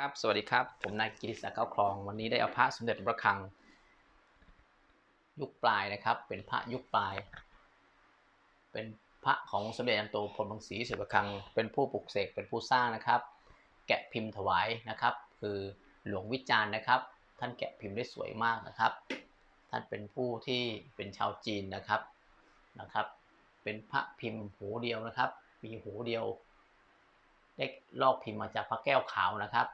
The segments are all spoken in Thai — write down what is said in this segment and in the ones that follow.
ครับ สวัสดีครับ ผมนายกิติศักดิ์เก้าคลอง วันนี้ได้เอาพระสมเด็จพระคัง ยุคปลายนะครับ เป็นพระยุคปลาย เป็นพระของสมเด็จยันโตพรหมรังสีศิลปคัง เป็นผู้ปลุกเสก เป็นผู้สร้างนะครับ แกะพิมพ์ถวายนะครับ คือหลวงวิจารณ์นะครับ ท่านแกะพิมพ์ได้สวยมากนะครับ ท่านเป็นผู้ที่เป็นชาวจีนนะครับ นะครับ เป็นพระพิมพ์หูเดียวนะครับ มีหูเดียวได้ลอกพิมพ์มาจากพระแก้วขาวนะครับ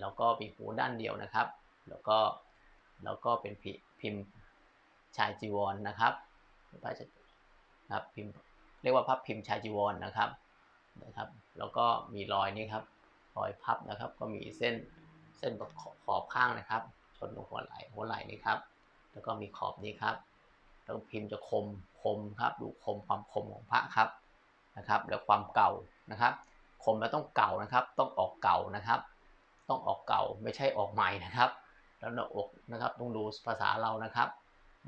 แล้วก็มีหูด้านเดียวนะครับ แล้วก็แล้วก็เป็นพิมพ์ชายจีวรนนะครับพระครับพิมพ์เรียกว่าพระพิมพ์ชายจีวรนนะครับนะครับ แล้วก็มีรอยนี้ครับรอยพับนะครับ ก็มีเส้นเส้นขอบข้างนะครับ ชนหัวไหล่หัวไหล่นี้ครับ แล้วก็มีขอบนี้ครับแล้วพิมพ์จะคมคมครับ ดูคมความคมของพระครับนะครับ แล้วความเก่านะครับ คมแล้วต้องเก่านะครับ ต้องออกเก่านะครับ ต้องออกเก่าไม่ใช่ออกใหม่นะครับ แล้วหน้าอกนะครับต้องดูภาษาเรานะครับ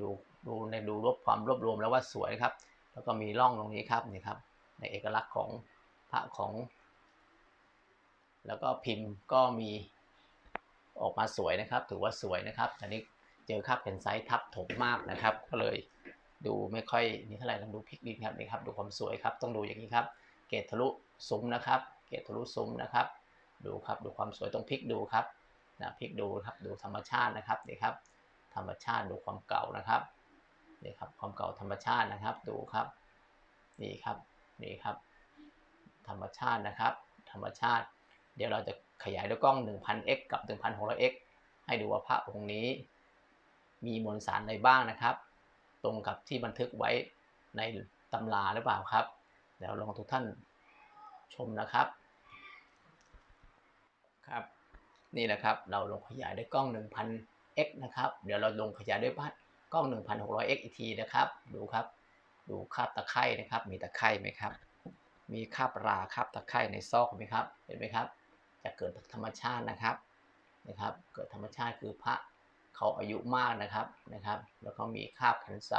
ดูดูในดูรวบความรวบรวมแล้วว่าสวยครับ แล้วก็มีร่องตรงนี้ครับนี่ครับ ในเอกลักษณ์ของพระของ แล้วก็พิมพ์ก็มีออกมาสวยนะครับ ถือว่าสวยนะครับอันนี้เจอคราบแผ่นไซส์ทับถมมากนะครับ ก็เลยดูไม่ค่อยนี่เท่าไหร่ลองดูพลิกดีครับนี่ครับดูความสวยครับต้องดูอย่างนี้ครับ เกตทะลุซุ้มนะครับ เกตทะลุซุ้มนะครับ ดูครับดูความสวยต้องพลิกดูครับนะพลิกดูครับดูธรรมชาตินะครับนี่ครับ ธรรมชาติดูความเก่านะครับนี่ครับความเก่าธรรมชาตินะครับดูครับนี่ครับนี่ครับ ธรรมชาตินะครับ ธรรมชาติ เดี๋ยวเราจะขยายด้วยกล้อง 1000x กับ 1600x ให้ดูว่าพระองค์นี้ มีมวลสารใดบ้างนะครับ ตรงกับที่บันทึกไว้ในตำราหรือเปล่าครับ เดี๋ยวลองทุกท่านชมนะครับ ครับ นี่นะครับเราลงขยายด้วยกล้อง 1000x นะครับ เดี๋ยวเราลงขยายด้วยกล้อง 1600x อีกทีนะครับ ดูครับ ดูคาบตะไคร่นะครับ มีตะไคร่ไหมครับ มีคาบราคาบตะไคร่ในซอกไหมครับ เห็นไหมครับ จะเกิดธรรมชาตินะครับ นะครับ เกิดธรรมชาติคือพระเขาอายุมากนะครับ นะครับ แล้วก็มีคาบขันไซ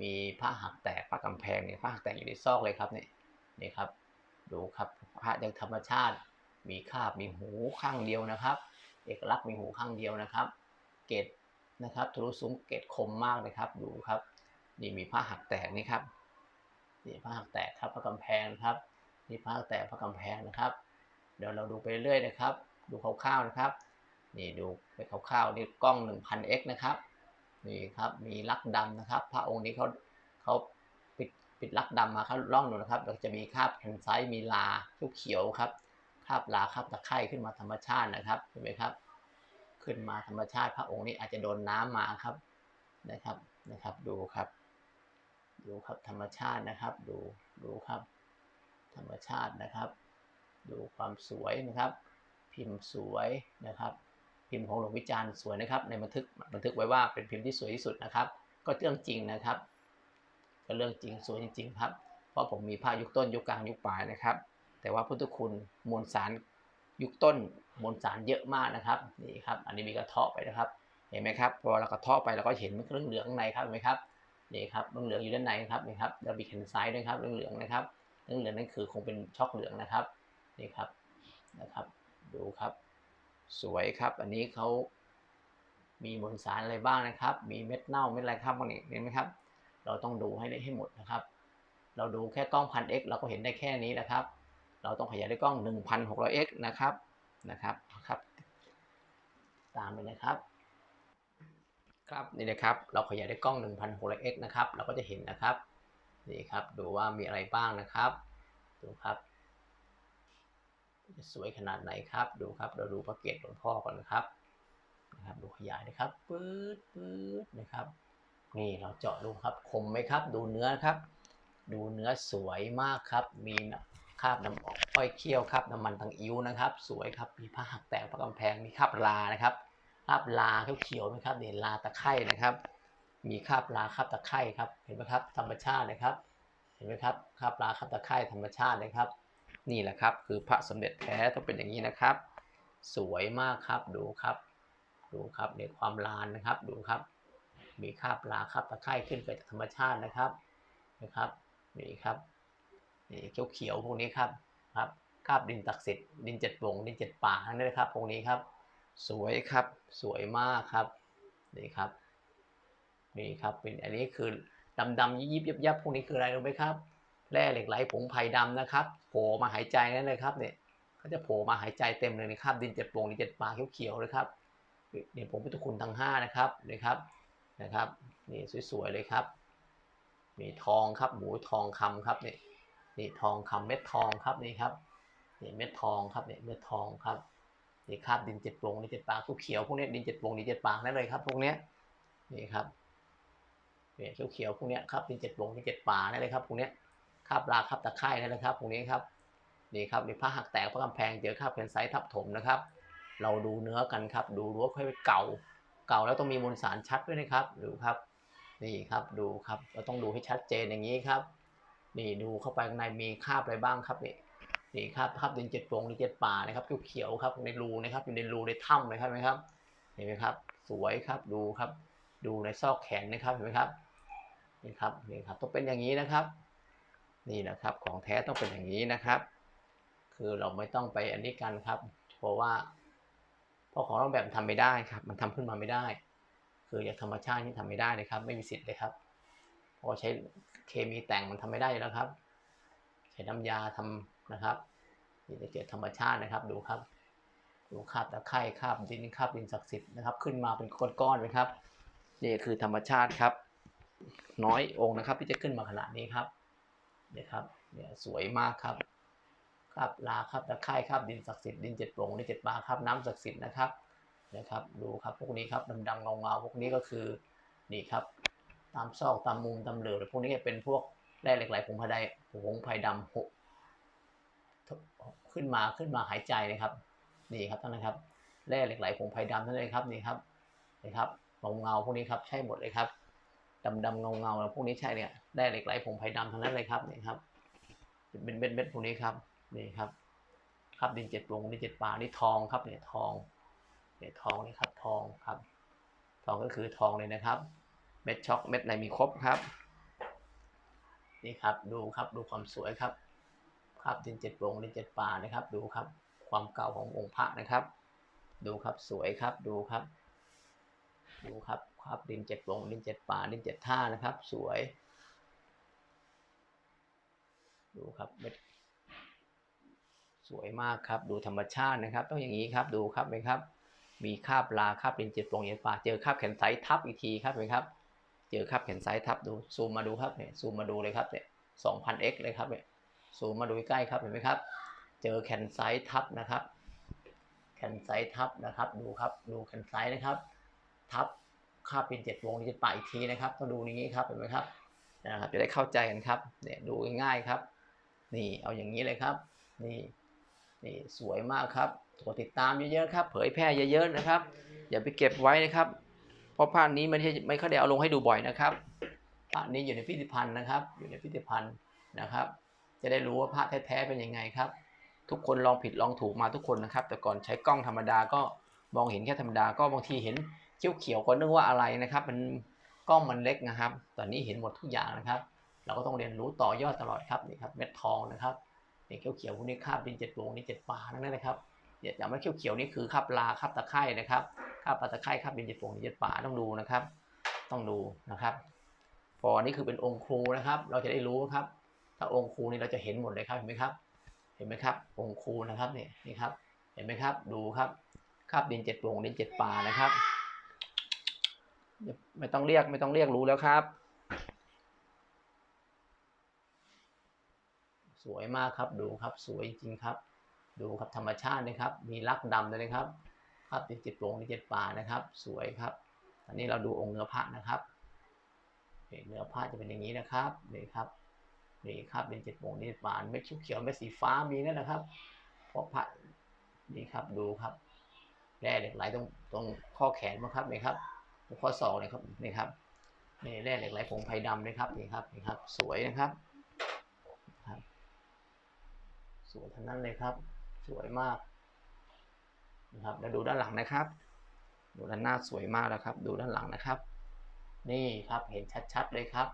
มีผ้าหักแตกผ้ากำแพงเนี่ยผ้าหักแตกอยู่ในซอกเลยครับเนี่ยนี่ครับ ดูครับพระยังธรรมชาติ มีคาบมีหูข้างเดียวนะครับ เอกลักษณ์มีหูข้างเดียวนะครับ เกตนะครับทะลุซุ้มเกตคมมากเลยครับดูครับ นี่มีผ้าหักแตกนี่ครับนี่ผ้าหักแตกครับพระกำแพงครับนี่ผ้าหักแตกพระกำแพงนะครับ เดี๋ยวเราดูไปเรื่อยนะครับ ดูคร่าวๆนะครับ นี่ดูไปคร่าวๆนี่กล้อง 1000x นะครับนี่ครับมีลักดำนะครับ พระองค์นี้เขาเขาปิดปิดลักดำมาเขาล่องดูนะครับเราจะมีคาบแคนไซต์มีลาเขียวๆครับาบลาคราบตะไคร่ขึ้นมาธรรมชาตินะครับเห็นไหมครับ ขึ้นมาธรรมชาติพระองค์นี้อาจจะโดนน้ำมาครับนะครับนะครับดูครับ ดูครับธรรมชาตินะครับ ดูดูครับ ธรรมชาตินะครับ ดูความสวยนะครับ พิมพ์สวยนะครับพิมพ์ของหลวงวิจารณ์สวยนะครับในบันทึกบันทึกไว้ว่าเป็นพิมพ์ที่สวยที่สุดนะครับ ก็เรื่องจริงนะครับ ก็เรื่องจริงสวยจริงๆครับ เพราะผมมีผ้ายุคต้นยุคกลางยุคปลายนะครับ แต่ว่าพุทธคุณมวลสารยุคต้นมวลสารเยอะมากนะครับนี่ครับ อันนี้มีกระเทาะไปนะครับ เห็นไหมครับพอเรากระเทาะไปเราก็เห็นมันเรื่องเหลืองในครับเห็นไหมครับนี่ครับเรื่องเหลืองอยู่ด้านในครับนี่ครับเราบีเห็นซ้ายด้วยครับเรื่องเหลืองนะครับเรื่องเหลืองนั่นคือคงเป็นช็อกเหลืองนะครับนี่ครับนะครับ ดูครับ สวยครับ อันนี้เขามีมวลสารอะไรบ้างนะครับ มีเม็ดเน่าเม็ดอะไรครับพวกนี้เห็นไหมครับ เราต้องดูให้ได้ให้หมดนะครับ เราดูแค่กล้องพัน x เราก็เห็นได้แค่นี้นะครับ เราต้องขยายด้วยกล้อง 1,600x นะครับนะครับครับ ตามไปนะครับ ครับนี่นะครับ เราขยายด้วยกล้อง 1,600x นะครับ เราก็จะเห็นนะครับนี่ครับดูว่ามีอะไรบ้างนะครับดูครับสวยขนาดไหนครับ ดูครับ เราดูพระเกศหลวงพ่อก่อนนะครับนะครับ ดูขยายนะครับปื๊ดปื๊ดนะครับ นี่เราเจาะดูครับคมไหมครับ ดูเนื้อครับ ดูเนื้อสวยมากครับ มี คราบน้ำออกอ้อยเคี่ยวครับน้ำมันทางอิ้วนะครับ สวยครับมีผ้าหักแตกพระกำแพงมีคราบลานะครับคราบลาเขียวๆไหมครับเนี่ยลาตะไคร่นะครับ มีคราบลาคราบตะไคร่ครับเห็นไหมครับธรรมชาติเลยครับเห็นไหมครับคราบลาคราบตะไคร่ธรรมชาติเลยครับ นี่แหละครับคือพระสมเด็จแท้ต้องเป็นอย่างนี้นะครับ สวยมากครับดูครับ ดูครับเนี่ยความลานนะครับดูครับ มีคราบลาคราบตะไคร่ขึ้นเกิดจากธรรมชาตินะครับนะครับนี่ครับ นี่เขียวพวกนี้ครับครับคาบดินศักสิทธิ์ดินเจ็ดปลงดินเจ็ดป่าทั้งนั้นเลยครับพวกนี้ครับ สวยครับสวยมากครับนี่ครับนี่ครับเป็นอันนี้คือดำดำยิบยิบยับยับพวกนี้คืออะไรรู้ไหมครับแร่เหล็กไหลผงไผ่ดำนะครับโผล่มาหายใจนั่นเลยครับเนี่ยเขาจะโผล่มาหายใจเต็มเลยนะครับดินเจ็ดปลงดินเจ็ดป่าเขียวๆเลยครับนี่ผมพุทธคุณทั้งห้านะครับนี่ครับนะครับนี่สวยๆเลยครับ มีทองครับหมูทองคำครับเนี่ย นี่ทองคำเม็ดทองครับนี่ครับนี่เม็ดทองครับนี่เม็ดทองครับนี่ครับดินเจ็ดปลงดินเจ็ดปลาทุกเขียวพวกนี้ดินเจ็ดปลงดินเจ็ดปลานั่นเลยครับพวกเนี้ยนี่ครับเนี่เขียเขียวๆพวกเนี้ยครับดินเจ็ดปลงดินเจ็ดปลานั่นเลยครับพวกเนี้ยคราบราคราบตะไคร่นั่นเลยครับพวกนี้ครับนี่ครับนี่พระหักแตกพระกำแพงเจอคราบเพนไซทับถมนะครับ เราดูเนื้อกันครับ ดูรั้วค่อยเก่า เก่าแล้วต้องมีมวลสารชัดด้วยนะครับดูครับนี่ครับดูครับเราต้องดูให้ชัดเจนอย่างนี้ครับ นี่ดูเข้าไปข้างในมีคราบอะไรบ้างครับนี่นี่ครับคราบดินเจ็ดปลงดินเจ็ดป่านะครับเขียวๆครับในรูนะครับอยู่ในรูในถ้ำเลยครับเห็นไหมครับเห็นไหมครับ สวยครับดูครับ ดูในซอกแขนนะครับเห็นไหมครับนี่ครับนี่ครับต้องเป็นอย่างนี้นะครับ นี่นะครับของแท้ต้องเป็นอย่างนี้นะครับ คือเราไม่ต้องไปอันนี้กันครับ เพราะว่าเพราะของเราแบบทำไม่ได้ครับ มันทำขึ้นมาไม่ได้ คืออย่างธรรมชาตินี่ทำไม่ได้เลยครับ ไม่มีสิทธิ์เลยครับ พราะใช้เคมีแต่งมันทำไม่ได้แล้วครับ ใช้น้ำยาทำนะครับนี่จะเกิดธรรมชาตินะครับดูครับ ดูคาบตะไคร่คาบดินคาบดินศักดิ์สิทธิ์นะครับ ขึ้นมาเป็นก้อนๆเลยครับนี่คือธรรมชาติครับ น้อยองค์นะครับ ที่จะขึ้นมาขนาดนี้ครับเนี่ยครับเนี่ยสวยมากครับคาบลาคาบตะไคร่คาบดินศักดิ์สิทธิ์ดินเจ็ดโปร่งดินเจ็ดบาคาบน้ำศักดิ์สิทธิ์นะครับนะครับ ดูครับพวกนี้ครับดำๆเงาๆพวกนี้ก็คือนี่ครับ ตามซอกตามมุมตามเหลือพวกนี้เป็นพวกแร่เหล็กไหลผงพายไดผงไผ่ดำหกขึ้นมาขึ้นมาหายใจนะครับนี่ครับท่านนะครับแร่เหล็กไหลผงไผ่ดำท่านเลยครับนี่ครับนี่ครับเงาเงาพวกนี้ครับใช่หมดเลยครับดำดำเงาเงาพวกนี้ใช่เนี่ยแร่เหล็กไหลผงไผ่ดำทั้งนั้นเลยครับนี่ครับเป็นเม็ดๆพวกนี้ครับนี่ครับ ครับดินเจ็ดปลงดินเจ็ดป่านี่ทองครับเนี่ยทองเนี่ยทองนี่ครับทองครับ ทองก็คือทองเลยนะครับ เม็ดช็อกเม็ดอะไรมีครบครับ นี่ครับดูครับดูความสวยครับครับดินเจ็ดโปร่งดินเจ็ดป่านะครับ ดูครับ ความเก่าขององค์พระนะครับ ดูครับสวยครับดูครับ ดูครับครับดินเจ็ดโปร่งดินเจ็ดป่าดินเจ็ดท่านะครับ สวย ดูครับเม็ดสวยมากครับ ดูธรรมชาตินะครับ ต้องอย่างนี้ครับดูครับไหมครับ มีคาบลาคาบดินเจ็ดโปร่งเย็นป่าเจอคาบแขนไซทับอีกทีครับไหมครับ เจอคราบแขนไซทับดูซูมมาดูครับเนี่ยซูมมาดูเลยครับเนี่ยสองพันเอ็กเลยครับเนี่ยซูมมาดูใกล้ครับเห็นไหมครับ เจอแขนไซทับนะครับแขนไซทับนะครับดูครับดูแขนไซนะครับ ทับคราบดินเจ็ดโปร่งดินเจ็ดป่าอีกทีนะครับต้องดูอย่างนี้ครับเห็นไหมครับนะครับจะได้เข้าใจกันครับเนี่ยดูง่ายๆครับ นี่เอาอย่างนี้เลยครับ นี่นี่สวยมากครับกดติดตามเยอะๆครับ เผยแพร่เยอะๆนะครับ อย่าไปเก็บไว้นะครับ ราะภาพนี้ไม่ใช่ไม่ค่อยได้เอาลงให้ดูบ่อยนะครับภาพนี้อยู่ในพิพิธภัณฑ์นะครับ อยู่ในพิพิธภัณฑ์นะครับ จะได้รู้ว่าพระแท้ๆเป็นยังไงครับ ทุกคนลองผิดลองถูกมาทุกคนนะครับ แต่ก่อนใช้กล้องธรรมดาก็มองเห็นแค่ธรรมดาก็บางทีเห็นเขียวๆก็นึกว่าอะไรนะครับ มันกล้องมันเล็กนะครับ ตอนนี้เห็นหมดทุกอย่างนะครับ เราก็ต้องเรียนรู้ต่อยอดตลอดครับนี่ครับเม็ดทองนะครับนี่เขียวๆพวกนี้คาบดินเจ็ดโปร่งนี่เจ็ดป่านั่นนะครับอย่าจำไว้เขียวๆนี่คือคาบลาคาบตะไคร่นะครับ คาบปลาตะไคร่คาบดินเจ็ดโปร่งดินเจ็ดป่าต้องดูนะครับ ต้องดูนะครับพออันนี้คือเป็นองค์ครูนะครับ เราจะได้รู้ครับ ถ้าองค์ครูนี่เราจะเห็นหมดเลยครับเห็นไหมครับ เห็นไหมครับ องค์ครูนะครับนี่นี่ครับ เห็นไหมครับดูครับคาบดินเจ็ดโปร่งดินเจ็ดป่านะครับไม่ต้องเรียกไม่ต้องเรียกรู้แล้วครับ สวยมากครับดูครับ สวยจริงครับ ดูครับธรรมชาตินะครับ มีลักดำเลยนะครับ ครับดินเจ็ดโปรงดินเจ็ดป่านะครับ สวยครับ อันนี้เราดูองค์เนื้อพระนะครับเนื้อพระจะเป็นอย่างนี้นะครับนี่ครับนี่ครับเดินเจ็ดโปรงดินเจ็ดป่าเม็ดเขียวเม็ดสีฟ้ามีนั่นนะครับ เพราะพระนี่ครับดูครับแร่เหล็กไหลตรงตรงข้อแขนมั้งครับนี่ครับข้อศอกเลยครับนี่ครับนี่แร่เหล็กไหลผงไผ่ดำนะครับนี่ครับนี่ครับ สวยนะครับสวยทั้งนั้นเลยครับ สวยมาก นะครับแล้วดูด้านหลังนะครับ ดูด้านหน้าสวยมากแล้วครับ ดูด้านหลังนะครับ นี่ครับเห็นชัดๆเลยครับ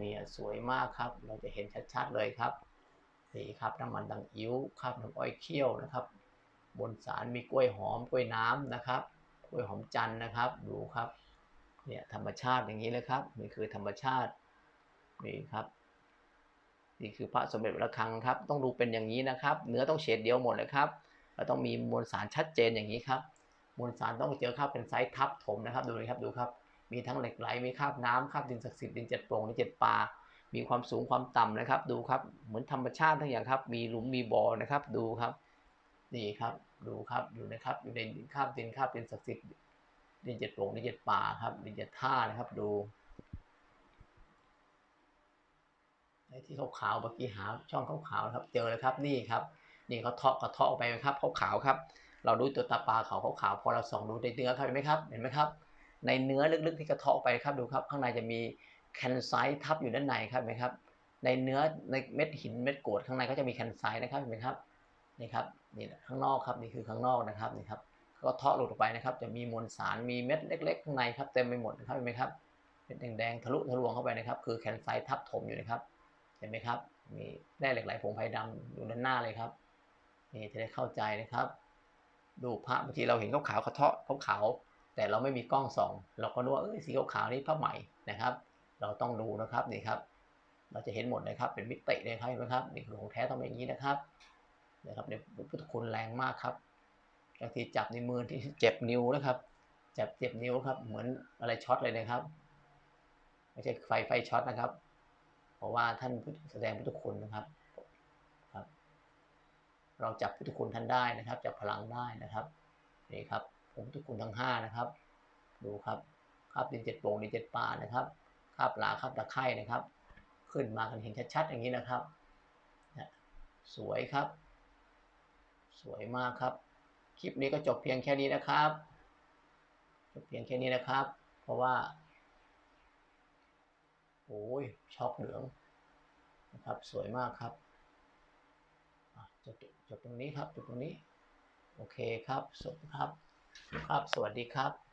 นี่สวยมากครับเราจะเห็นชัดๆเลยครับนี่ครับน้ำมันดังอิ้วคราบน้ำอ้อยเคี่ยวนะครับ บนสารมีกล้วยหอมกล้วยน้ำนะครับกล้วยหอมจันนะครับดูครับเนี่ยธรรมชาติอย่างนี้เลยครับนี่คือธรรมชาตินี่ครับนี่คือพระสมเด็จวัดระฆังครับ ต้องดูเป็นอย่างนี้นะครับ เนื้อต้องเฉดเดียวหมดเลยครับ เราต้องมีมวลสารชัดเจนอย่างนี้ครับ มวลสารต้องเจอครับเป็นไซส์ทับถมนะครับ ดูเลยครับ ดูครับ มีทั้งเหล็กไหล มีคราบน้ำคราบดินศักดิ์สิทธิ์ดินเจ็ดโปร่งดินเจ็ดปลา มีความสูงความต่ำนะครับ ดูครับ เหมือนธรรมชาติทั้งอย่างครับ มีหลุม มีบ่อนะครับ ดูครับ นี่ครับ ดูครับ อยู่นะครับ อยู่ในคราบดินคราบดินศักดิ์สิทธิ์ดินเจ็ดโปร่งดินเจ็ดป่าครับ ดินเจ็ดท่านะครับ ดูไอ้ที่ขาวๆเมื่อกี้หาช่องขาวๆครับ เจอเลยครับ นี่ครับ นี่เขาเทาะกระเทาะออกไปไหมครับขาวๆครับ เราดูตัวตาปลาขาวขาวพอเราส่องดูในเนื้อครับเห็นไหมครับเห็นไหมครับ ในเนื้อลึกๆที่กระเทาะออกไปครับดูครับ ข้างในจะมีแคนไซต์ทับอยู่ด้านในครับเห็นไหมครับ ในเนื้อในเม็ดหินเม็ดโกรดข้างในก็จะมีแคนไซต์นะครับเห็นไหมครับนี่ครับนี่ข้างนอกครับนี่คือข้างนอกนะครับนี่ครับก็เทาะหลุดออกไปนะครับ จะมีมวลสารมีเม็ดเล็ก ๆ ข้างในครับเต็มไปหมดนะครับเห็นไหมครับเป็นแดงๆทะลุทะลวงเข้าไปนะครับ คือแคนไซต์ทับถมอยู่นะครับเห็นไหมครับมีแร่เหล็กไหลผงไผ่ดำอยู่ด้านหน้าเลยครับ นี่จะได้เข้าใจนะครับ ดูพระบางทีเราเห็นขาวๆกระเทาะขาวๆแต่เราไม่มีกล้องส่อง เราก็นึกว่าเอ้ยสีขาวๆนี่พระใหม่นะครับ เราต้องดูนะครับนี่ครับ เราจะเห็นหมดเลยครับเป็นมิติเลยครับเห็นไหมครับนี่คือของแท้ต้องเป็นอย่างนี้นะครับนะครับในพุทธคุณแรงมากครับบางทีจับในมือที่เจ็บนิ้วนะครับจับเจ็บนิ้วครับเหมือนอะไรช็อตเลยนะครับไม่ใช่ไฟไฟช็อตนะครับ เพราะว่าท่านแสดงพุทธคุณนะครับครับ เราจับพุทธคุณท่านได้นะครับจับพลังได้นะครับนี่ครับผมพุทธคุณทั้งห้านะครับดูครับคาบดินเจ็ดโป่งดินเจ็ดป่านะครับคาบหลาคาบตะไคร่นะครับ ขึ้นมากันเห็นชัดๆอย่างนี้นะครับสวยครับ สวยมากครับ คลิปนี้ก็จบเพียงแค่นี้นะครับ จบเพียงแค่นี้นะครับ เพราะว่าโอ้ยช็อกเหลืองนะครับ สวยมากครับ จบตรงนี้ครับจบตรงนี้ โอเคครับ สวัสดีครับ ครับ สวัสดีครับ